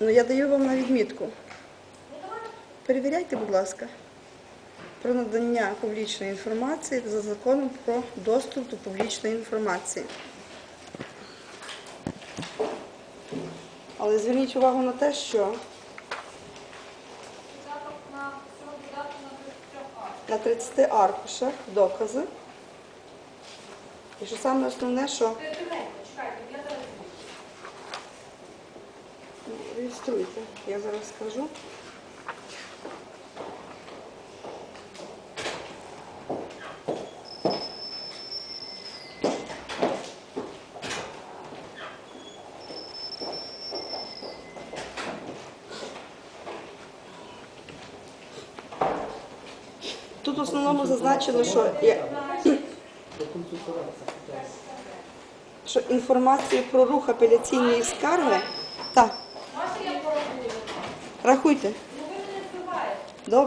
Ну, я даю вам на відмітку. Перевіряйте, будь ласка, про надання публічної інформації за законом про доступ до публічної інформації. Але зверніть увагу на те, що Додаток на срок додатку на 33 а. на 30 аркушах докази. І що саме основне, що Ти тихенько, чекайте, я зараз. Реєструйте, я зараз скажу. Тут в основному зазначено, що, я- що інформацію про рух апеляційної скарги. Так? Рахуйте. Ну. Добре.